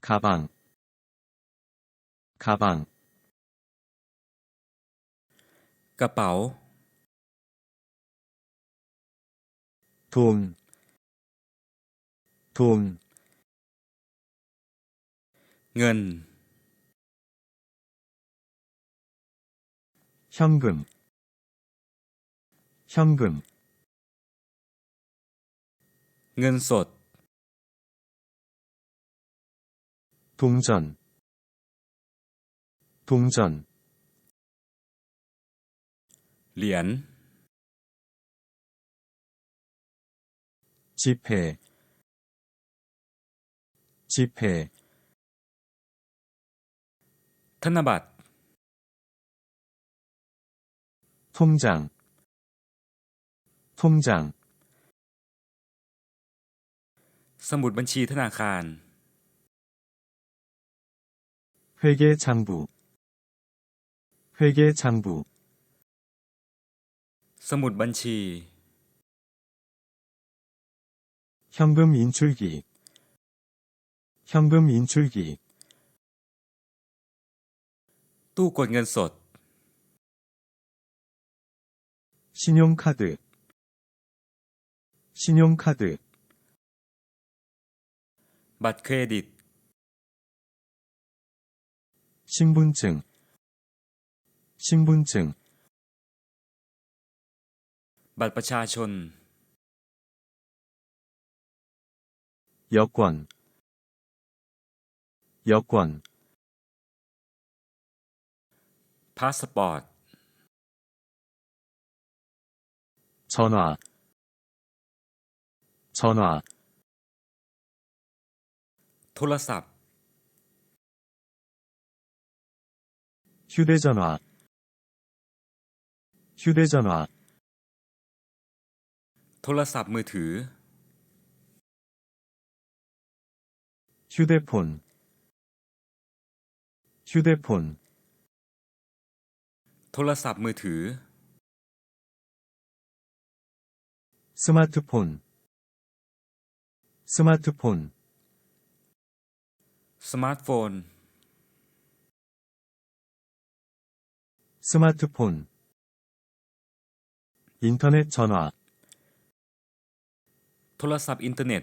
가방, 가방, กระเป๋า 돈, 돈, เงิน 현금, 현금, เงินสด 동전, 동전, เหรียญ 지폐, 지폐, ธนบัตร 통장, 통장, สมุดบัญชีธนาคาร 회계 장부, 회계 장부, สมุดบัญชี 현금 인출기, 현금 인출기, ตู้กดเงินสด 신용카드, 신용카드, บัตรเครดิต 신분증, 신분증, บัตรประชาชน 여권, 여권, พาสปอร์ต 전화, 전화, โทรศัพท์ 휴대전화, 휴대전화, โทรศัพท์มือถือ 휴대폰, 휴대폰, โทรศัพท์มือถือ 스마트폰, 스마트폰, สมาร์ทโฟน 스마트폰, 인터넷 전화, โทรศัพท์อินเทอร์เน็ต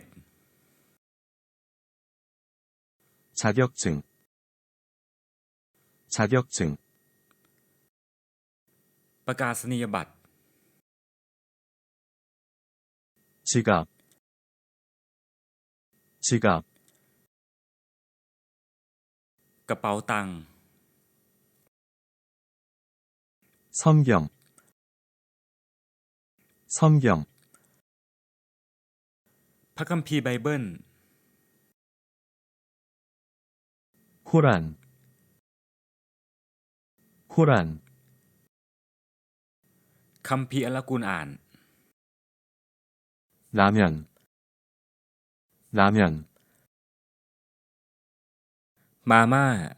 자격증, 자격증, ประกาศนียบัตร 지갑, 지갑, กระเป๋าตังค์ 성경 성경 파캄피 바이블 코란 코란 캄피 알라군 안 라면 라면 마마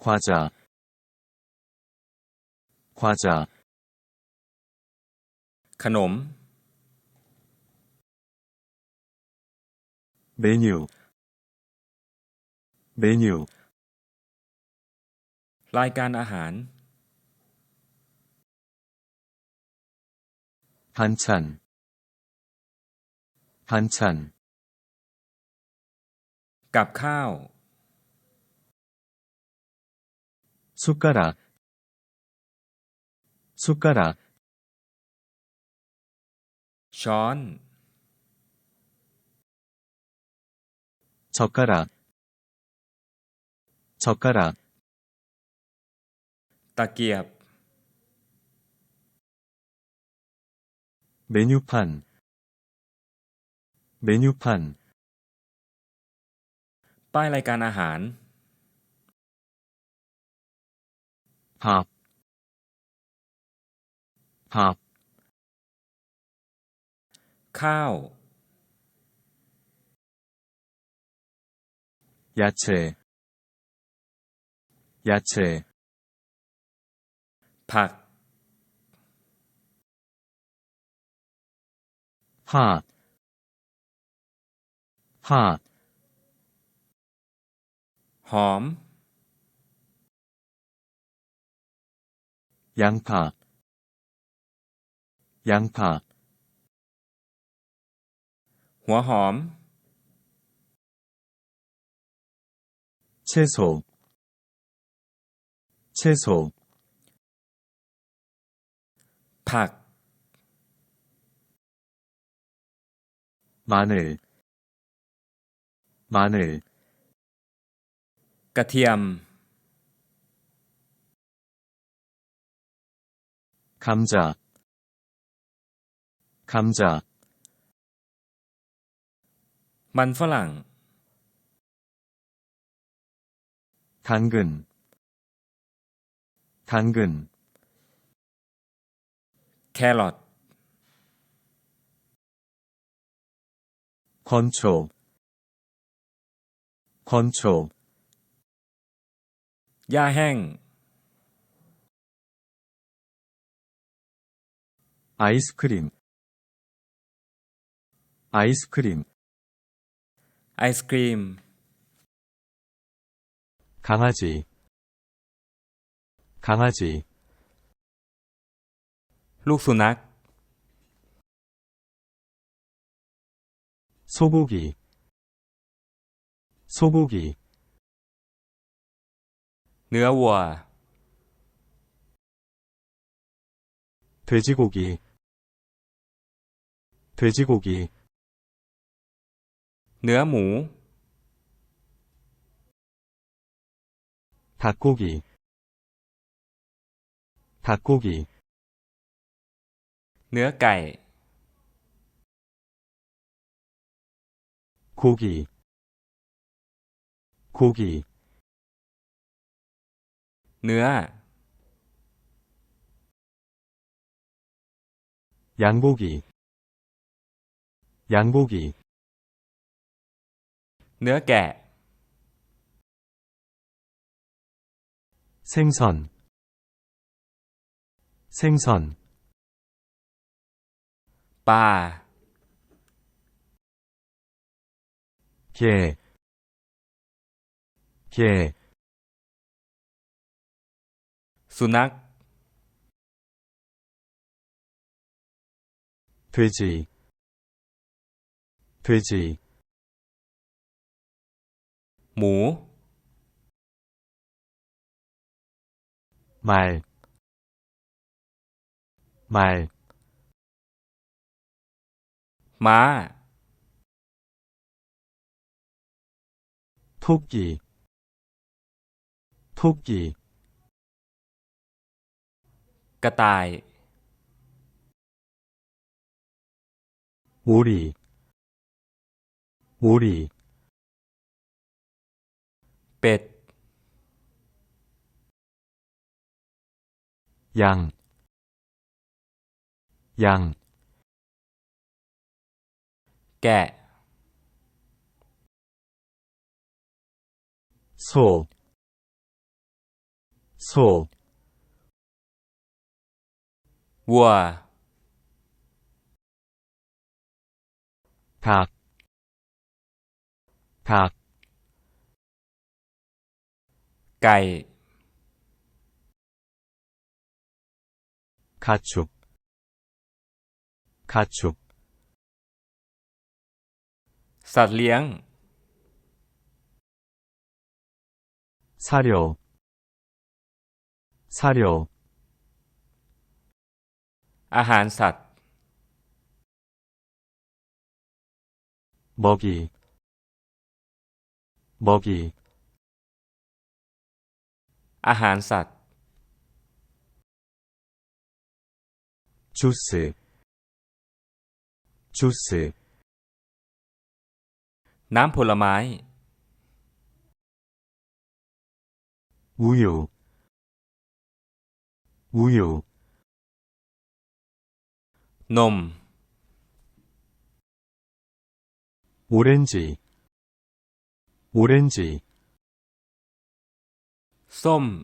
과자, 과자, ขนม 메뉴, 메뉴, รายการอาหาร 반찬, 반찬, กับข้าว 숟가락, 숟가락, ช้อน 젓가락, 젓가락, ตะเกียบ 메뉴판, 메뉴판, ป้ายรายการอาหาร 밥, 밥, ข้าว 야채, 야채, ผัก 파, 파, 양파, 양파, หัวหอม 채소, 채소, ผัก 마늘, 마늘, กระเทียม 감자, 감자, มันฝรั่ง 당근, 당근, แครอท 건초, 건초, หญ้ 아이스크림. 아이스크림. 아이스크림. 강아지. 강아지. 룩수낙. 소고기. 소고기. 느와와 돼지고기. 돼지고기, เนื้อหมู 닭고기, 닭고기, เนื้อไก่ 고기, 고기, เนื้อ 양고기, 양고기, เนื้อแกะ 생선, 생선, ปลา 개, 개, สุนัข 돼지, 돼지, หมู 말, 말, ม้า 토끼, 토끼, กระต่าย 오리, 오리 뱃, 양, 양, 개, 소, 소, 우와, 닭, 닭, ไก่ 가축, 가축, สัตว์เลี้ยง 사료, 사료, อาหารสัตว์ 먹이, 먹이, อาหารสัตว์ 주스, 주스, น้ำผลไม้ 우유, 우유, นม 오렌지, 오렌지 썸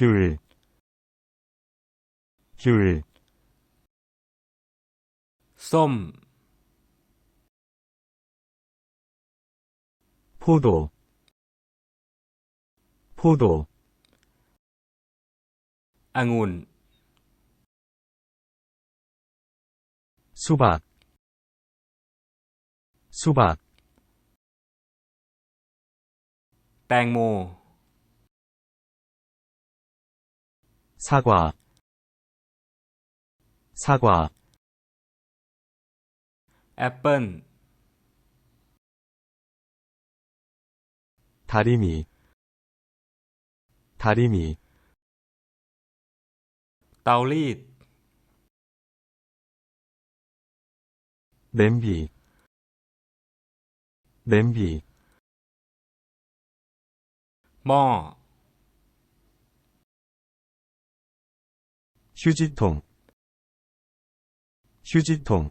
귤, 귤, 썸, 포도, 포도, 앙온, 수박, 수박, แตงโม 사과, 사과, แอปเปิ้ล 다리미, 다리미, เตารีด 냄비, 냄비. 뭐 휴지통. 휴지통.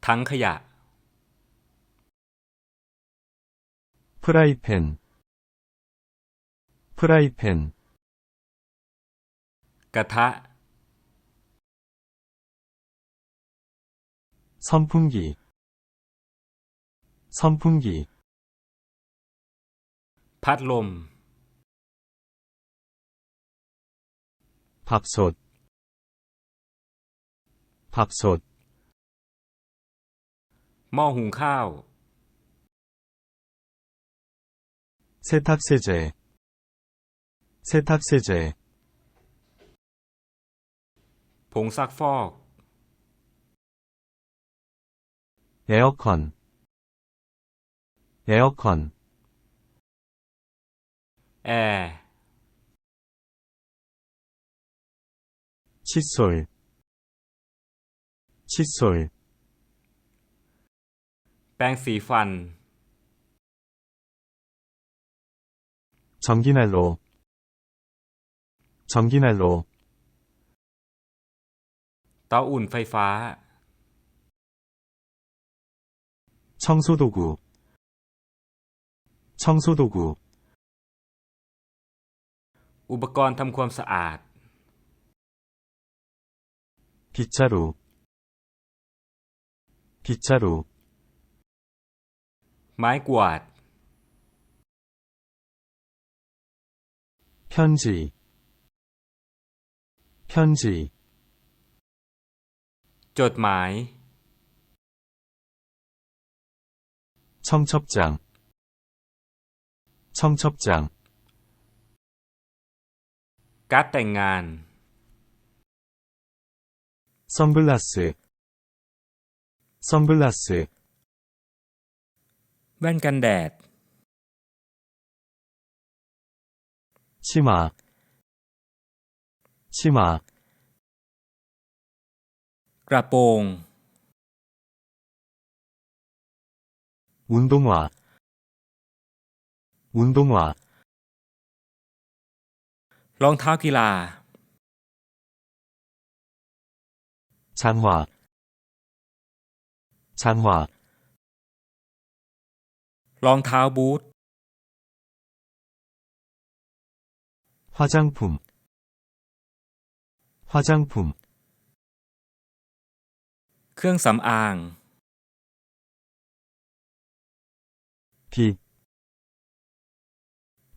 당크야. 프라이팬. 프라이팬. 까타. 선풍기. 선풍기, พัดลม 밥솥, 밥솥, หม้อหุงข้าว 세탁세제, 세탁세제, ผงซักฟอก 에어컨, 에어컨, แอร์ 칫솔, 칫솔, แปรงสีฟัน 전기난로, 전기난로, เตาอุ่นไฟฟ้า 청소도구, 청소도구, อุปกรณ์ทำความสะอาด 빗자루, 빗자루, ไม้กวาด 편지, 편지, จดหมาย 청첩장, 청첩장, การ์ดแต่งงาน 선글라스, 선글라스, แว่นกันแดด 치마, 치마, กระโปรง 운동화, 운동화, รองเท้ากีฬา 장화, 장화, รองเท้าบูท 화장품, 화장품, เครื่องสำอาง 빗,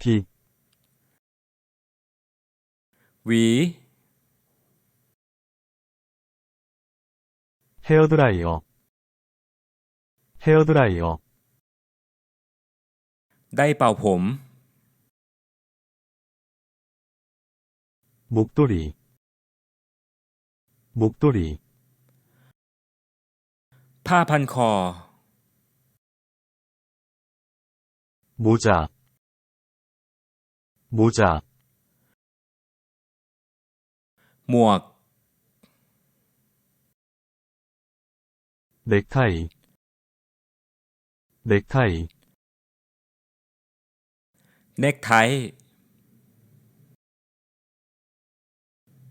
빗, หวี 헤어드라이어, 헤어드라이어, ได้เป่าผม 목도리, 목도리, ผ้าพันคอ 모자, 모자 모악 넥타이 넥타이 넥타이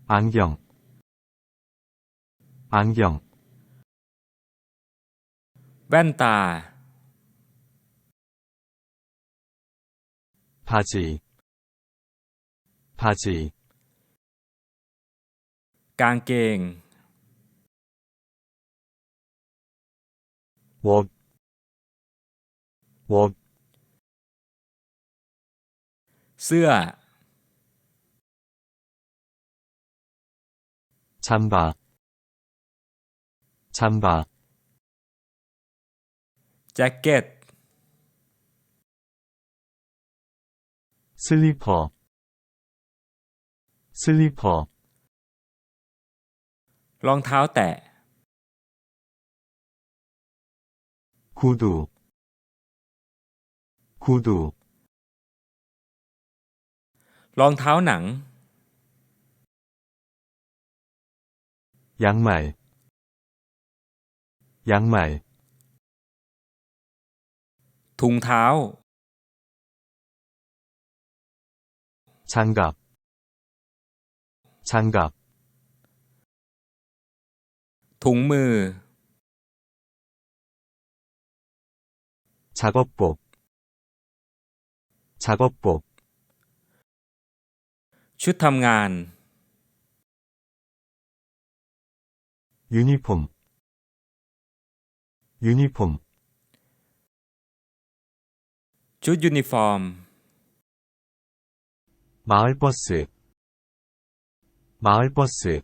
안경 안경 벤타 바지 바지, กางเกง 웍, 웍, เสื้อ 잠바, 잠바, แจ็คเก็ต 슬리퍼, 슬리퍼, รองเท้าแตะ 구두, 구두, รองเท้าหนัง 양말, 양말, ถุงเท้า 장갑, 장갑, ถุงมือ 작업복, 작업복, ชุดทำงาน 유니폼, 유니폼, ชุดยูนิฟอร์ม 마을버스, 마을버스,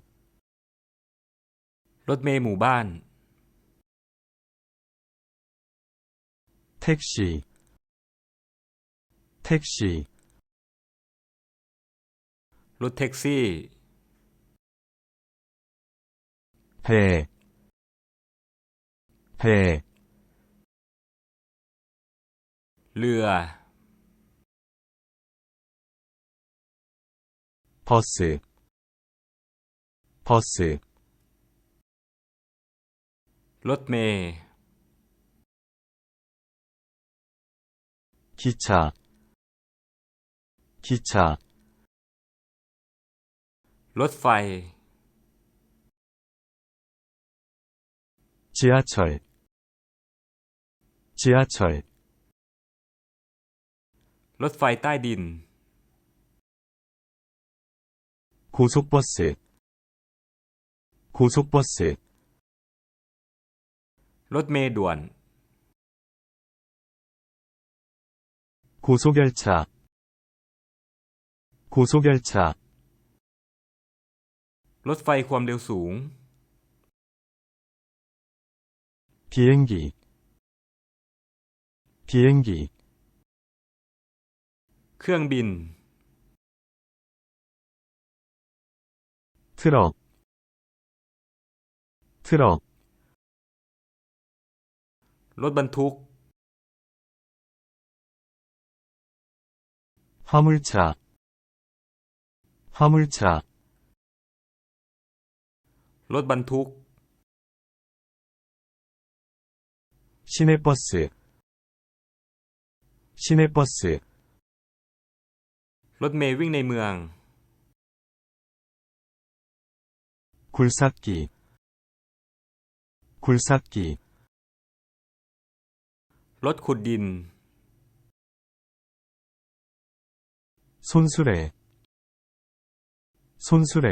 รถเมล์หมู่บ้าน 택시, 택시, รถแท็กซี่ 배, 배, เรือ 버스, 버스, รถเมล์ 기차, 기차, รถไฟ 지하철, 지하철, รถไฟใต้ดิน 고속버스, 고속버스, รถเมล์ด่วน 고속열차, 고속열차, รถไฟความเร็วสูง 비행기, 비행기, เครื่องบิน 트럭, 트럭, รถบรรทุก 화물차, 화물차, รถบรรทุก 시내버스, 시내버스, รถเมล์วิ่งในเมือง 굴삭기, 굴삭기, รถขุดดิน 손수레, 손수레,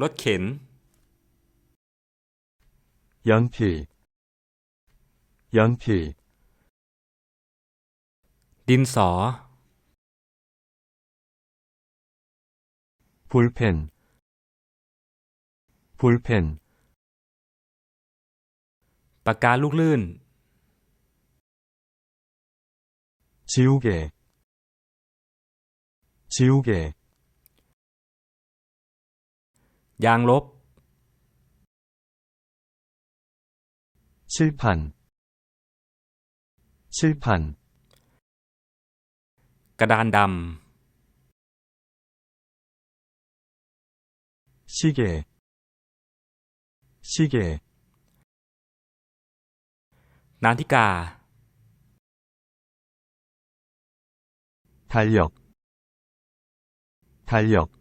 รถเข็น 연필, 연필, ดินสอ 볼펜, 볼펜, ปากกาลูกลื่น 지우개, 지우개, ยางลบ 칠판, 칠판, กระดานด 시계, 시계. 나디까. 달력. 달력.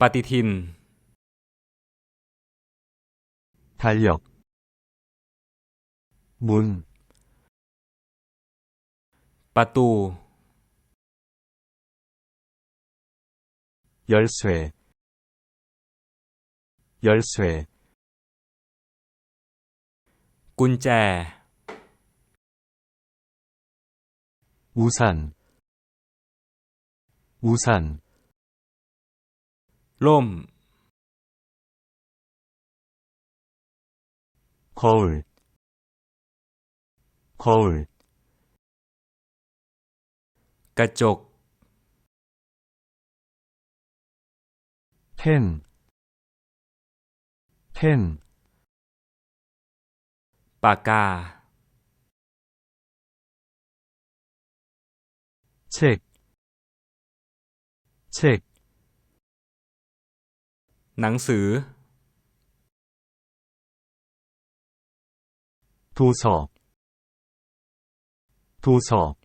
파티틴 달력. 문. 빠뚜 열쇠. 열쇠 꾼째 우산 우산 롬 거울 거울 가쪽 펜 펜, ปากกา 책, 책, หนังสือ 도서, 도서,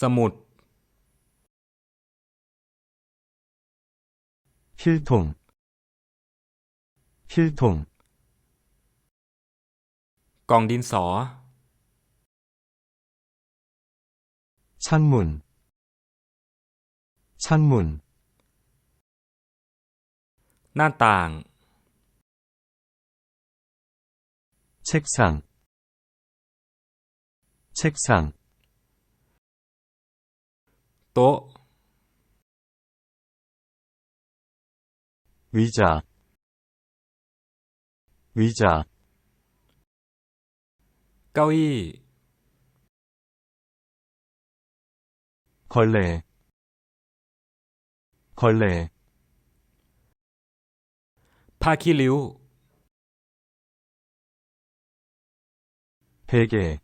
สมุด 필통, 필통, กล่องดินสอ 창문, 창문, หน้าต่าง 책상, 책상, โต๊ะ 의자, 의자. 까위. 걸레. 걸레. 파키류 베개.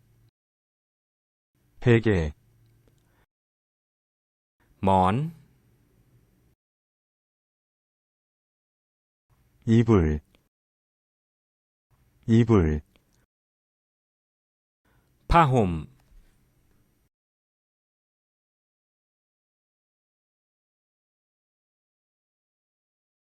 베개. 먼. 이불. 이불. 파홈.